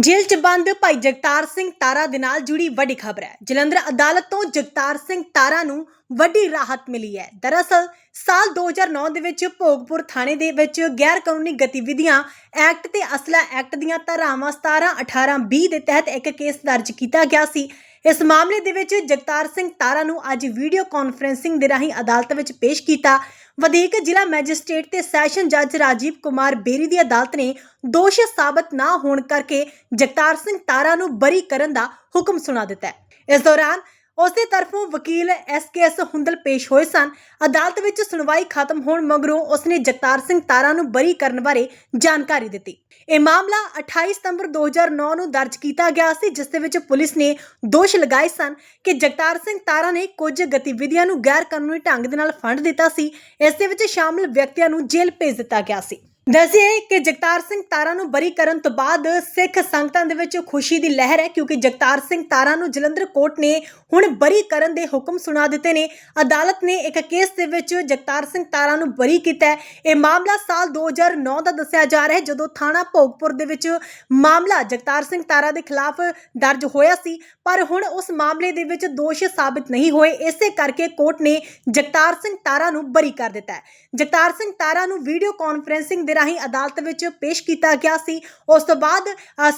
ਜੇਲ੍ਹ 'ਚ ਬੰਦ ਭਾਈ ਜਗਤਾਰ ਸਿੰਘ ਤਾਰਾ ਦੇ ਨਾਲ ਜੁੜੀ ਵੱਡੀ ਖਬਰ ਹੈ। ਜਲੰਧਰ ਅਦਾਲਤ ਤੋਂ ਜਗਤਾਰ ਸਿੰਘ ਤਾਰਾ ਨੂੰ ਵੱਡੀ ਰਾਹਤ ਮਿਲੀ ਹੈ। ਦਰਅਸਲ, ਸਾਲ 2009 ਦੇ ਵਿੱਚ ਭੋਗਪੁਰ ਥਾਣੇ ਦੇ ਵਿੱਚ ਗੈਰ ਕਾਨੂੰਨੀ ਗਤੀਵਿਧੀਆਂ ਐਕਟ ਤੇ ਅਸਲਾ ਐਕਟ ਦੀਆਂ ਧਾਰਾਵਾਂ 17 18 20 ਦੇ ਤਹਿਤ ਇੱਕ ਕੇਸ ਦਰਜ ਕੀਤਾ ਗਿਆ ਸੀ। ਇਸ ਮਾਮਲੇ ਦੇ ਵਿੱਚ ਜਗਤਾਰ ਸਿੰਘ ਤਾਰਾ ਨੂੰ ਅੱਜ ਵੀਡੀਓ ਕਾਨਫਰੈਂਸਿੰਗ ਦੇ ਰਾਹੀਂ ਅਦਾਲਤ ਵਿੱਚ ਪੇਸ਼ ਕੀਤਾ। ਵਧੀਕ ਜ਼ਿਲ੍ਹਾ ਮੈਜਿਸਟ੍ਰੇਟ ਤੇ ਸੈਸ਼ਨ ਜੱਜ ਰਾਜੀਵ ਕੁਮਾਰ ਬੇਰੀ ਦੀ ਅਦਾਲਤ ਨੇ ਦੋਸ਼ੀ ਸਾਬਤ ਨਾ ਹੋਣ ਕਰਕੇ ਜਗਤਾਰ ਸਿੰਘ ਤਾਰਾ ਨੂੰ ਬਰੀ ਕਰਨ ਦਾ ਹੁਕਮ ਸੁਣਾ ਦਿੱਤਾ ਹੈ। ਇਸ ਦੌਰਾਨ ਉਸ ਦੇ ਤਰਫੋਂ ਵਕੀਲ ਐਸਕੇਐਸ ਹੁੰਦਲ ਪੇਸ਼ ਹੋਏ ਸਨ। ਅਦਾਲਤ ਵਿੱਚ ਸੁਣਵਾਈ ਖਤਮ ਹੋਣ ਮਗਰੋਂ ਉਸਨੇ ਜਗਤਾਰ ਸਿੰਘ ਤਾਰਾ ਨੂੰ ਬਰੀ ਕਰਨ ਬਾਰੇ ਜਾਣਕਾਰੀ ਦਿੱਤੀ। ਇਹ ਮਾਮਲਾ 28 ਸਤੰਬਰ 2009 ਨੂੰ ਦਰਜ ਕੀਤਾ ਗਿਆ ਸੀ, ਜਿਸ ਦੇ ਵਿੱਚ ਪੁਲਿਸ ਨੇ ਦੋਸ਼ ਲਗਾਏ ਸਨ ਕਿ ਜਗਤਾਰ ਸਿੰਘ ਤਾਰਾ ਨੇ ਕੁਝ ਗਤੀਵਿਧੀਆਂ ਨੂੰ ਗੈਰ ਕਾਨੂੰਨੀ ਢੰਗ ਦੇ ਨਾਲ ਫੰਡ ਦਿੱਤਾ ਸੀ। ਇਸ ਦੇ ਵਿੱਚ ਸ਼ਾਮਲ ਵਿਅਕਤੀਆਂ ਨੂੰ ਜੇਲ੍ਹ ਭੇਜ ਦਿੱਤਾ ਗਿਆ ਸੀ। ਦੱਸਿਏ ਕਿ ਜਗਤਾਰ ਸਿੰਘ ਤਾਰਾ ਨੂੰ ਬਰੀ ਕਰਨ ਤੋਂ ਬਾਅਦ ਸਿੱਖ ਸੰਗਤਾਂ ਦੇ ਵਿੱਚ ਖੁਸ਼ੀ ਦੀ ਲਹਿਰ ਹੈ, ਕਿਉਂਕਿ ਜਗਤਾਰ ਸਿੰਘ ਤਾਰਾ ਨੂੰ ਜਲੰਧਰ ਕੋਰਟ ਨੇ ਹੁਣ ਬਰੀ ਕਰਨ ਦੇ ਹੁਕਮ ਸੁਣਾ ਦਿੱਤੇ ਨੇ। ਅਦਾਲਤ ਨੇ ਇੱਕ ਕੇਸ ਦੇ ਵਿੱਚ ਜਗਤਾਰ ਸਿੰਘ ਤਾਰਾ ਨੂੰ ਬਰੀ ਕੀਤਾ ਹੈ। ਇਹ ਮਾਮਲਾ ਸਾਲ 2009 ਦਾ ਦੱਸਿਆ ਜਾ ਰਿਹਾ ਹੈ, ਜਦੋਂ ਥਾਣਾ ਭੋਗਪੁਰ ਦੇ ਵਿੱਚ ਮਾਮਲਾ ਜਗਤਾਰ ਸਿੰਘ ਤਾਰਾ ਦੇ ਖਿਲਾਫ ਦਰਜ ਹੋਇਆ ਸੀ, ਪਰ ਹੁਣ ਉਸ ਮਾਮਲੇ ਦੇ ਵਿੱਚ ਦੋਸ਼ ਸਾਬਤ ਨਹੀਂ ਹੋਏ। ਇਸੇ ਕਰਕੇ ਕੋਰਟ ਨੇ ਜਗਤਾਰ ਸਿੰਘ ਤਾਰਾ ਨੂੰ ਬਰੀ ਕਰ ਦਿੱਤਾ ਹੈ। ਜਗਤਾਰ ਸਿੰਘ ਤਾਰਾ ਨੂੰ ਵੀਡੀਓ ਕਾਨਫਰੈਂਸਿੰਗ ਦੇ ਰਾਹੀਂ ਅਦਾਲਤ ਵਿੱਚ ਪੇਸ਼ ਕੀਤਾ ਗਿਆ ਸੀ। ਉਸ ਤੋਂ ਬਾਅਦ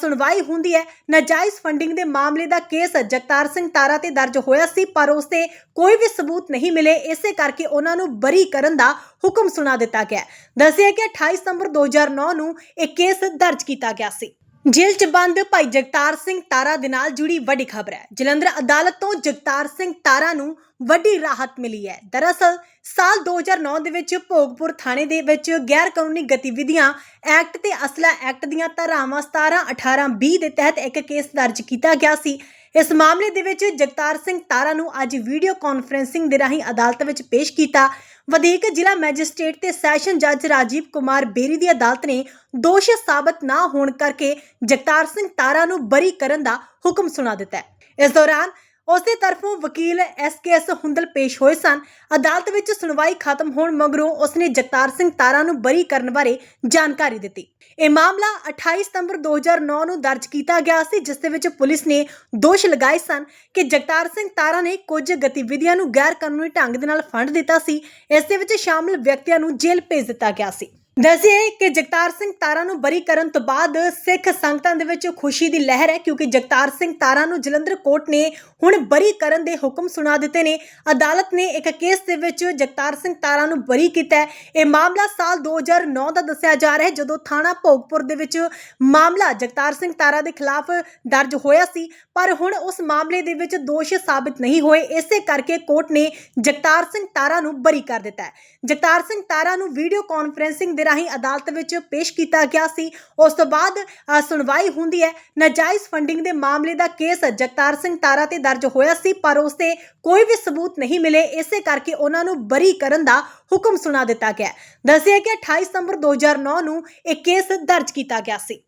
ਸੁਣਵਾਈ ਹੁੰਦੀ ਹੈ। ਨਾਜਾਇਜ਼ ਫੰਡਿੰਗ ਦੇ ਮਾਮਲੇ ਦਾ ਕੇਸ ਜਗਤਾਰ ਸਿੰਘ ਤਾਰਾ ਤੇ ਦਰਜ ਹੋਇਆ ਸੀ, ਪਰ ਉਸ ਤੇ ਕੋਈ ਵੀ ਸਬੂਤ ਨਹੀਂ ਮਿਲੇ। ਇਸੇ ਕਰਕੇ ਉਹਨਾਂ ਨੂੰ ਬਰੀ ਕਰਨ ਦਾ ਹੁਕਮ ਸੁਣਾ ਦਿੱਤਾ ਗਿਆ। ਦੱਸਿਆ ਕਿ 28 ਸਤੰਬਰ 2009 ਨੂੰ ਇਹ ਕੇਸ ਦਰਜ ਕੀਤਾ ਗਿਆ ਸੀ। ਜੇਲ੍ਹ 'ਚ ਬੰਦ ਭਾਈ ਜਗਤਾਰ ਸਿੰਘ ਤਾਰਾ ਦੇ ਨਾਲ ਜੁੜੀ ਵੱਡੀ ਖਬਰ ਹੈ। ਜਲੰਧਰ ਅਦਾਲਤ ਤੋਂ ਜਗਤਾਰ ਸਿੰਘ ਤਾਰਾ ਨੂੰ ਵੱਡੀ ਰਾਹਤ ਮਿਲੀ ਹੈ। ਦਰਅਸਲ, ਸਾਲ 2009 ਦੇ ਵਿੱਚ ਭੋਗਪੁਰ ਥਾਣੇ ਦੇ ਵਿੱਚ ਗੈਰ ਕਾਨੂੰਨੀ ਗਤੀਵਿਧੀਆਂ ਐਕਟ ਤੇ ਅਸਲਾ ਐਕਟ ਦੀਆਂ ਧਾਰਾਵਾਂ 17 18 20 ਦੇ ਤਹਿਤ ਇੱਕ ਕੇਸ ਦਰਜ ਕੀਤਾ ਗਿਆ ਸੀ। ਇਸ ਮਾਮਲੇ ਦੇ ਵਿੱਚ ਜਗਤਾਰ ਸਿੰਘ ਤਾਰਾ ਨੂੰ ਅੱਜ ਵੀਡੀਓ ਕਾਨਫਰੈਂਸਿੰਗ ਦੇ ਰਾਹੀਂ ਅਦਾਲਤ ਵਿੱਚ ਪੇਸ਼ ਕੀਤਾ। ਵਧੀਕ ਜ਼ਿਲ੍ਹਾ ਮੈਜਿਸਟ੍ਰੇਟ ਤੇ ਸੈਸ਼ਨ ਜੱਜ ਰਾਜੀਵ ਕੁਮਾਰ ਬੇਰੀ ਦੀ ਅਦਾਲਤ ਨੇ ਦੋਸ਼ ਸਾਬਤ ਨਾ ਹੋਣ ਕਰਕੇ ਜਗਤਾਰ ਸਿੰਘ ਤਾਰਾ ਨੂੰ ਬਰੀ ਕਰਨ ਦਾ ਹੁਕਮ ਸੁਣਾ ਦਿੱਤਾ ਹੈ। ਇਸ ਦੌਰਾਨ ਉਸ ਦੇ ਤਰਫੋਂ ਵਕੀਲ ਐਸਕੇਐਸ ਹੁੰਦਲ ਪੇਸ਼ ਹੋਏ ਸਨ। ਅਦਾਲਤ ਵਿੱਚ ਸੁਣਵਾਈ ਖਤਮ ਹੋਣ ਮਗਰੋਂ ਉਸਨੇ ਜਗਤਾਰ ਸਿੰਘ ਤਾਰਾ ਨੂੰ ਬਰੀ ਕਰਨ ਬਾਰੇ ਜਾਣਕਾਰੀ ਦਿੱਤੀ। ਇਹ ਮਾਮਲਾ 28 ਸਤੰਬਰ 2009 ਨੂੰ ਦਰਜ ਕੀਤਾ ਗਿਆ ਸੀ, ਜਿਸ ਦੇ ਵਿੱਚ ਪੁਲਿਸ ਨੇ ਦੋਸ਼ ਲਗਾਏ ਸਨ ਕਿ ਜਗਤਾਰ ਸਿੰਘ ਤਾਰਾ ਨੇ ਕੁਝ ਗਤੀਵਿਧੀਆਂ ਨੂੰ ਗੈਰ ਕਾਨੂੰਨੀ ਢੰਗ ਦੇ ਨਾਲ ਫੰਡ ਦਿੱਤਾ ਸੀ। ਇਸ ਦੇ ਵਿੱਚ ਸ਼ਾਮਲ ਵਿਅਕਤੀਆਂ ਨੂੰ ਜੇਲ੍ਹ ਭੇਜ ਦਿੱਤਾ ਗਿਆ ਸੀ। ਦੱਸਿਏ ਕਿ ਜਗਤਾਰ ਸਿੰਘ ਤਾਰਾ ਨੂੰ ਬਰੀ ਕਰਨ ਤੋਂ ਬਾਅਦ ਸਿੱਖ ਸੰਗਤਾਂ ਦੇ ਵਿੱਚ ਖੁਸ਼ੀ ਦੀ ਲਹਿਰ ਹੈ, ਕਿਉਂਕਿ ਜਗਤਾਰ ਸਿੰਘ ਤਾਰਾ ਨੂੰ ਜਲੰਧਰ ਕੋਰਟ ਨੇ ਹੁਣ ਬਰੀ ਕਰਨ ਦੇ ਹੁਕਮ ਸੁਣਾ ਦਿੱਤੇ ਨੇ। ਅਦਾਲਤ ਨੇ ਇੱਕ ਕੇਸ ਦੇ ਵਿੱਚ ਜਗਤਾਰ ਸਿੰਘ ਤਾਰਾ ਨੂੰ ਬਰੀ ਕੀਤਾ ਹੈ। ਇਹ ਮਾਮਲਾ ਸਾਲ 2009 ਦਾ ਦੱਸਿਆ ਜਾ ਰਿਹਾ ਹੈ, ਜਦੋਂ ਥਾਣਾ ਭੋਗਪੁਰ ਦੇ ਵਿੱਚ ਮਾਮਲਾ ਜਗਤਾਰ ਸਿੰਘ ਤਾਰਾ ਦੇ ਖਿਲਾਫ ਦਰਜ ਹੋਇਆ ਸੀ, ਪਰ ਹੁਣ ਉਸ ਮਾਮਲੇ ਦੇ ਵਿੱਚ ਦੋਸ਼ ਸਾਬਤ ਨਹੀਂ ਹੋਏ। ਇਸੇ ਕਰਕੇ ਕੋਰਟ ਨੇ ਜਗਤਾਰ ਸਿੰਘ ਤਾਰਾ ਨੂੰ ਬਰੀ ਕਰ ਦਿੱਤਾ ਹੈ। ਜਗਤਾਰ ਸਿੰਘ ਤਾਰਾ ਨੂੰ ਵੀਡੀਓ ਕਾਨਫਰੈਂਸਿੰਗ ਦੇ ਰਾਹੀਂ ਅਦਾਲਤ ਵਿੱਚ ਪੇਸ਼ ਕੀਤਾ ਗਿਆ ਸੀ। ਉਸ ਤੋਂ ਬਾਅਦ ਸੁਣਵਾਈ ਹੁੰਦੀ ਹੈ। ਨਾਜਾਇਜ਼ ਫੰਡਿੰਗ ਦੇ ਮਾਮਲੇ ਦਾ ਕੇਸ ਜਗਤਾਰ ਸਿੰਘ ਤਾਰਾ ਤੇ ਦਰਜ ਹੋਇਆ ਸੀ, ਪਰ ਉਸ ਤੇ ਕੋਈ ਵੀ ਸਬੂਤ ਨਹੀਂ ਮਿਲੇ। ਇਸੇ ਕਰਕੇ ਉਹਨਾਂ ਨੂੰ ਬਰੀ ਕਰਨ ਦਾ ਹੁਕਮ ਸੁਣਾ ਦਿੱਤਾ ਗਿਆ। ਦੱਸਿਆ ਕਿ 28 ਸਤੰਬਰ 2009 ਨੂੰ ਇਹ ਕੇਸ ਦਰਜ ਕੀਤਾ ਗਿਆ ਸੀ।